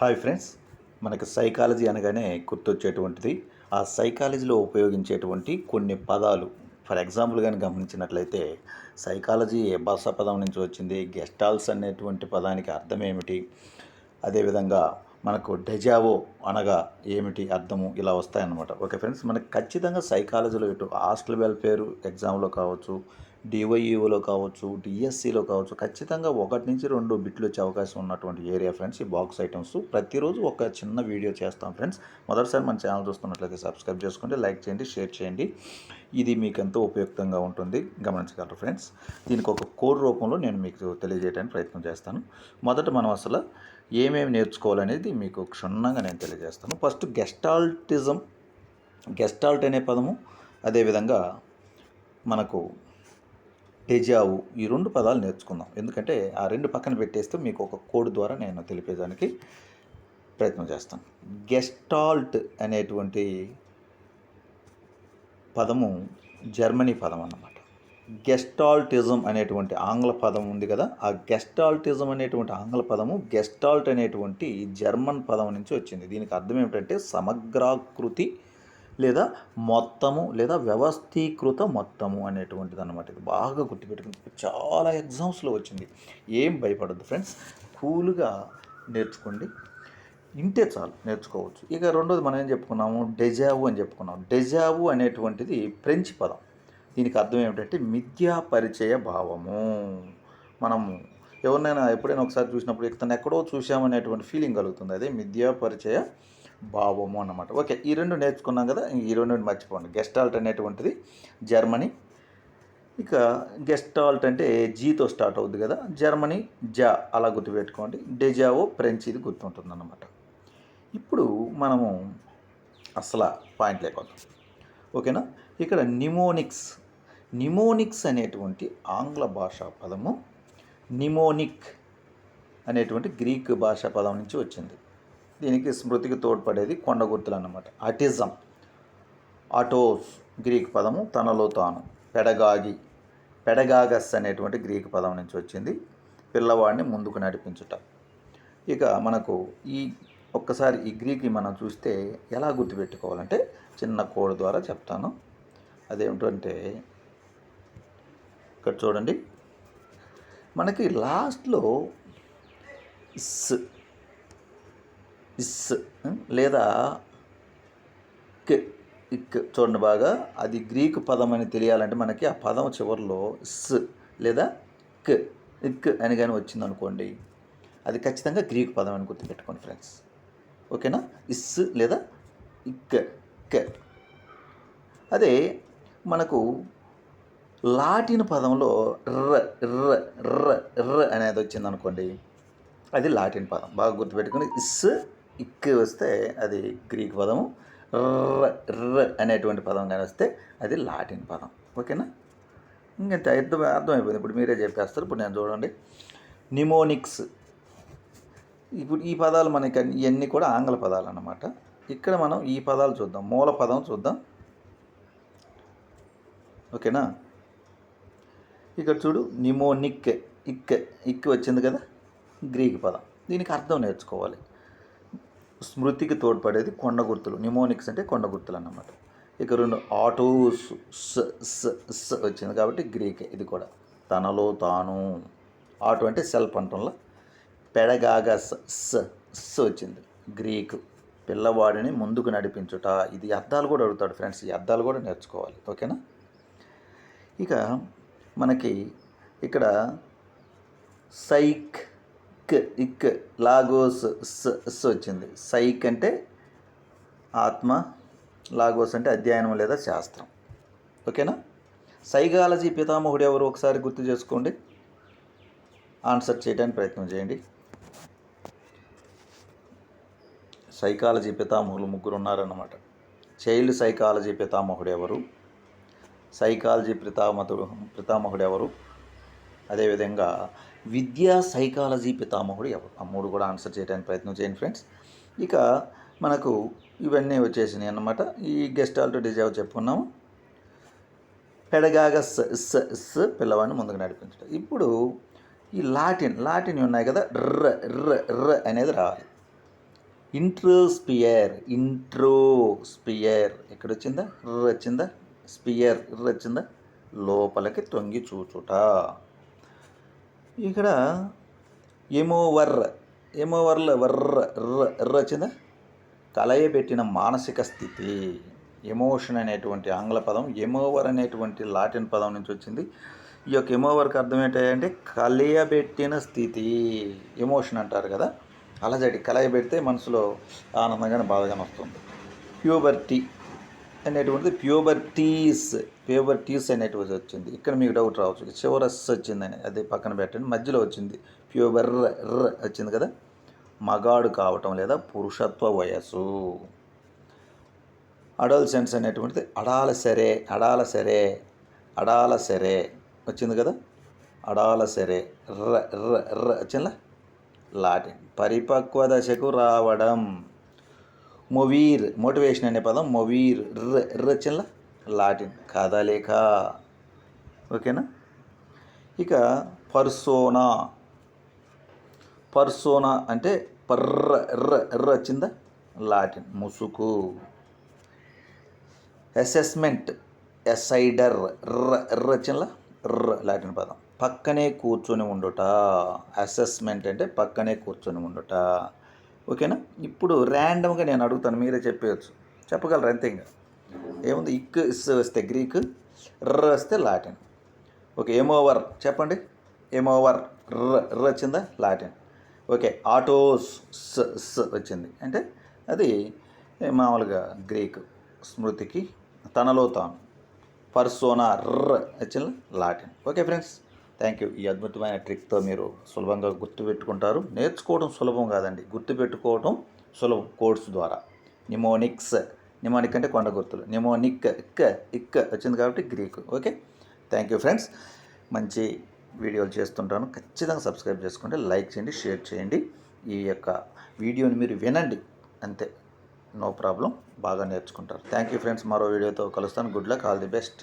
Hi friends మనకు psychology అనగానే గుర్తొచ్చేటువంటిది. ఆ సైకాలజీలో ఉపయోగించేటువంటి కొన్ని పదాలు ఫర్ ఎగ్జాంపుల్ కానీ గమనించినట్లయితే సైకాలజీ ఏ భాషా పదం నుంచి వచ్చింది గెస్టాల్స్ అనేటువంటి పదానికి అర్థం ఏమిటి? అదేవిధంగా మనకు డెజావో అనగా ఏమిటి అర్థము ఇలా వస్తాయన్నమాట. ఓకే ఫ్రెండ్స్ మనకు ఖచ్చితంగా సైకాలజీలో ఇటు హాస్టల్ వెల్ఫేర్ ఎగ్జామ్లో కావచ్చు డివైఈఓలో కావచ్చు డిఎస్సిలో కావచ్చు ఖచ్చితంగా ఒకటి నుంచి రెండు బిట్లు వచ్చే అవకాశం ఉన్నటువంటి ఏరియా ఫ్రెండ్స్ ఈ బాక్స్ ఐటమ్స్ ప్రతిరోజు ఒక చిన్న వీడియో చేస్తాం ఫ్రెండ్స్. మొదటిసారి మన ఛానల్ చూస్తున్నట్లయితే సబ్స్క్రైబ్ చేసుకోండి లైక్ చేయండి షేర్ చేయండి. ఇది మీకు ఎంతో ఉపయుక్తంగా ఉంటుంది. గమనించగలరు ఫ్రెండ్స్. దీనికి ఒక కోడ్ రూపంలో నేను మీకు తెలియజేయడానికి ప్రయత్నం చేస్తాను. మొదట మనం అసలు ఏమేమి నేర్చుకోవాలనేది మీకు క్షుణ్ణంగా నేను తెలియజేస్తాను. ఫస్ట్ గెస్టాల్టిజం గెస్టాల్ట్ అనే పదము అదేవిధంగా మనకు డెజావు ఈ రెండు పదాలు నేర్చుకుందాం. ఎందుకంటే ఆ రెండు పక్కన పెట్టేస్తే మీకు ఒక కోడ్ ద్వారా నేను తెలిపేదానికి ప్రయత్నం చేస్తాను. గెస్టాల్ట్ అనేటువంటి పదము జర్మనీ పదం అన్నమాట. గెస్టాల్టిజం అనేటువంటి ఆంగ్ల పదం ఉంది కదా ఆ గెస్టాల్టిజం అనేటువంటి ఆంగ్ల పదము గెస్టాల్ట్ అనేటువంటి జర్మన్ పదం నుంచి వచ్చింది. దీనికి అర్థం ఏమిటంటే సమగ్రాకృతి లేదా మొత్తము లేదా వ్యవస్థీకృత మొత్తము అనేటువంటిది అనమాట ఇది బాగా గుర్తుపెట్టుకుంది చాలా ఎగ్జామ్స్లో వచ్చింది. ఏం భయపడద్దు ఫ్రెండ్స్. కూల్గా నేర్చుకోండి. ఇంటే చాలు నేర్చుకోవచ్చు. ఇక రెండోది మనం ఏం చెప్పుకున్నాము? డెజావు అని చెప్పుకున్నాం. డెజావు అనేటువంటిది ఫ్రెంచ్ పదం. దీనికి అర్థం ఏమిటంటే మిథ్యా పరిచయ భావము. మనము ఎవరినైనా ఎప్పుడైనా ఒకసారి చూసినప్పుడు ఇతను ఎక్కడో చూసామనేటువంటి ఫీలింగ్ కలుగుతుంది. అదే మిథ్యా పరిచయ భావము అన్నమాట. ఓకే ఈ రెండు నేర్చుకున్నాం కదా ఈ రెండు మర్చిపోండి గెస్టాల్ట్ అనేటువంటిది జర్మనీ. ఇక గెస్టాల్ట్ అంటే జీతో స్టార్ట్ అవుద్ది కదా జర్మనీ జా అలా గుర్తుపెట్టుకోండి. డెజావో ఫ్రెంచ్ ఇది గుర్తుంటుంది అన్నమాట ఇప్పుడు మనము అసలు పాయింట్ లేకపోతే. ఓకేనా? ఇక్కడ నిమోనిక్స్. నిమోనిక్స్ అనేటువంటి ఆంగ్ల భాషా పదము నిమోనిక్ అనేటువంటి గ్రీక్ భాషా పదం నుంచి వచ్చింది. దీనికి స్మృతికి తోడ్పడేది కొండ గుర్తులు అన్నమాట అటిజం. ఆటోస్ గ్రీక్ పదము తనలో తాను. పెడగాగి. పెడగాగస్ అనేటువంటి గ్రీక్ పదం నుంచి వచ్చింది. పిల్లవాడిని ముందుకు నడిపించుట. ఇక మనకు ఈ ఒక్కసారి ఈ గ్రీక్ని మనం చూస్తే ఎలా గుర్తుపెట్టుకోవాలంటే చిన్న కోడ్ ద్వారా చెప్తాను. అదేమిటంటే ఇక్కడ చూడండి. మనకి లాస్ట్లో ఇస్ ఇస్ లేదా క్ ఇక్ చూడండి బాగా. అది గ్రీక్ పదం అని తెలియాలంటే మనకి ఆ పదం చివరిలో ఇస్ లేదా క్ ఇక్ అని కానీ వచ్చింది అనుకోండి అది ఖచ్చితంగా గ్రీక్ పదం అని గుర్తుపెట్టుకోండి ఫ్రెండ్స్. ఓకేనా? ఇస్ లేదా ఇక్ క్. అదే మనకు లాటిన్ పదంలో ర్ర ర్ర ర్ర ర్ర అనేది వచ్చింది అనుకోండి అది లాటిన్ పదం. బాగా గుర్తుపెట్టుకుని ఇస్ ఇక్ వస్తే అది గ్రీక్ పదము ర్ర అనేటువంటి పదం కానీ వస్తే అది లాటిన్ పదం. ఓకేనా? ఇంకంత అర్థం అర్థమైపోయింది. ఇప్పుడు మీరే చెప్పేస్తారు ఇప్పుడు నేను చూడండి. నిమోనిక్స్. ఇప్పుడు ఈ పదాలు మనకి ఇవన్నీ కూడా ఆంగ్ల పదాలు అన్నమాట. ఇక్కడ మనం ఈ పదాలు చూద్దాం మూల పదం చూద్దాం. ఓకేనా? ఇక్కడ చూడు నిమోనిక్ ఇక్ ఇక్ వచ్చింది కదా గ్రీక్ పదం. దీనికి అర్థం నేర్చుకోవాలి. స్మృతికి తోడ్పడేది కొండ గుర్తులు. నిమోనిక్స్ అంటే కొండ గుర్తులు అన్నమాట ఇక రెండు ఆటోస్ స స వచ్చింది కాబట్టి గ్రీక్ ఇది కూడా. తనలో తాను. ఆటో అంటే సెల్ఫ్ అంటంలో పెడగాగా స్ స వచ్చింది. గ్రీక్ పిల్లవాడిని ముందుకు నడిపించుట. ఇది అర్థాలు కూడా అడుగుతాడు ఫ్రెండ్స్. ఈ అర్థాలు కూడా నేర్చుకోవాలి. ఓకేనా? ఇక మనకి ఇక్కడ సైక్ ఇక్ ఇక్ లాగోస్ స్ స్ వచ్చింది. సైక్ అంటే ఆత్మ లాగోస్ అంటే అధ్యయనం లేదా శాస్త్రం. ఓకేనా? సైకాలజీ పితామహుడు ఎవరు? ఒకసారి గుర్తు చేసుకోండి. ఆన్సర్ చేయడానికి ప్రయత్నం చేయండి. సైకాలజీ పితామహులు ముగ్గురు ఉన్నారన్నమాట. చైల్డ్ సైకాలజీ పితామహుడు ఎవరు? సైకాలజీ పితామహుడు పితామహుడు ఎవరు? అదేవిధంగా విద్యా సైకాలజీ పితామహుడు ఎవరు ఆ మూడు కూడా ఆన్సర్ చేయడానికి ప్రయత్నం చేయండి ఫ్రెండ్స్. ఇక మనకు ఇవన్నీ వచ్చేసినాయి అన్నమాట. ఈ గెస్ట్ ఆల్టో డిజావ్ చెప్పుకున్నాము. పెడగాగస్ ఇస్ ఇస్ పిల్లవాడిని ముందుకు నడిపించడం. ఇప్పుడు ఈ లాటిన్ లాటిన్ ఉన్నాయి కదా ర్ర ర్ర ర్ర అనేది రావాలి. ఇంట్రోస్పియర్ ఇంట్రోస్పియర్. ఎక్కడ వచ్చిందా ర్ర వచ్చిందా? స్పియర్ ర్ర వచ్చిందా? లోపలికి తొంగి చూచుట. ఇక్కడ ఎమోవర్ ఎమోవర్ల వర్ర ర్ర వచ్చిందా? కలయబెట్టిన మానసిక స్థితి. ఎమోషన్ అనేటువంటి ఆంగ్ల పదం ఎమోవర్ అనేటువంటి లాటిన్ పదం నుంచి వచ్చింది. ఈ యొక్క ఎమోవర్కి అర్థం ఏంటంటే కలయబెట్టిన స్థితి. ఎమోషన్ అంటారు కదా అలజడి కలయబెడితే మనసులో ఆనందంగానే బాధగానే వస్తుంది. ప్యూబర్టీ అనేటువంటిది ప్యూబర్టీస్ ప్యూబర్టీస్ అనేటువంటిది వచ్చింది. ఇక్కడ మీకు డౌట్ రావచ్చు. చివరస్ వచ్చిందని అది పక్కన పెట్టండి. మధ్యలో వచ్చింది. ప్యూబర్ వచ్చింది కదా? మగాడు కావటం లేదా పురుషత్వ వయస్సు. అడల్సెన్స్ అనేటువంటిది అడాల సరే అడాల సరే అడాల సరే వచ్చింది కదా? అడాల సరే ర్ర ర్ర ర్ర వచ్చిందా? లాటిన్. పరిపక్వ దశకు రావడం. మొవీర్ మోటివేషన్ అనే పదం మొవీర్ ర్ర ర్ర వచ్చిందా లాటిన్. కదలిక ఓకేనా? ఇక పర్సోనా. పర్సోనా అంటే పర్ర ఎర్ర ఎర్ర వచ్చిందా లాటిన్. ముసుకు. అసెస్మెంట్ ఎసైడర్ ఎర్ర ఎర్ర వచ్చిందా ఎర్ర లాటిన్ పదం. పక్కనే కూర్చొని ఉండుట. అసెస్మెంట్ అంటే పక్కనే కూర్చొని ఉండుట. ఓకేనా? ఇప్పుడు ర్యాండమ్గా నేను అడుగుతాను మీరే చెప్పేయచ్చు. చెప్పగలరు అంతే ఇంకా? ఏముంది? ఇక్ ఇస్ వస్తే గ్రీక్ ర్ర వస్తే లాటిన్. ఓకే ఏమోవర్ చెప్పండి. ఏమోవర్ ర్ర ర్ర వచ్చిందా? లాటిన్. ఓకే ఆటోస్ స్ స్ వచ్చింది. అంటే అది మామూలుగా గ్రీక్ స్మృతికి తనలో తాను. పర్సోనా ర్ర వచ్చింది? Latin. Okay friends. Thank you ఈ అద్భుతమైన ట్రిక్తో మీరు సులభంగా గుర్తుపెట్టుకుంటారు నేర్చుకోవడం సులభం కాదండి. గుర్తుపెట్టుకోవడం సులభం కోడ్స్ ద్వారా. నిమోనిక్స్ నిమోనిక్ అంటే కొండ గుర్తులు. నిమోనిక్ ఇక్క ఇక్క వచ్చింది కాబట్టి Greek okay thank you friends మంచి వీడియోలు చేస్తుంటాను. ఖచ్చితంగా సబ్స్క్రైబ్ చేసుకోండి లైక్ చేయండి షేర్ చేయండి. ఈ యొక్క వీడియోని మీరు వినండి. అంతే. నో ప్రాబ్లం బాగా నేర్చుకుంటారు. థ్యాంక్ యూ ఫ్రెండ్స్ మరో వీడియోతో కలుస్తాను. Good luck all the best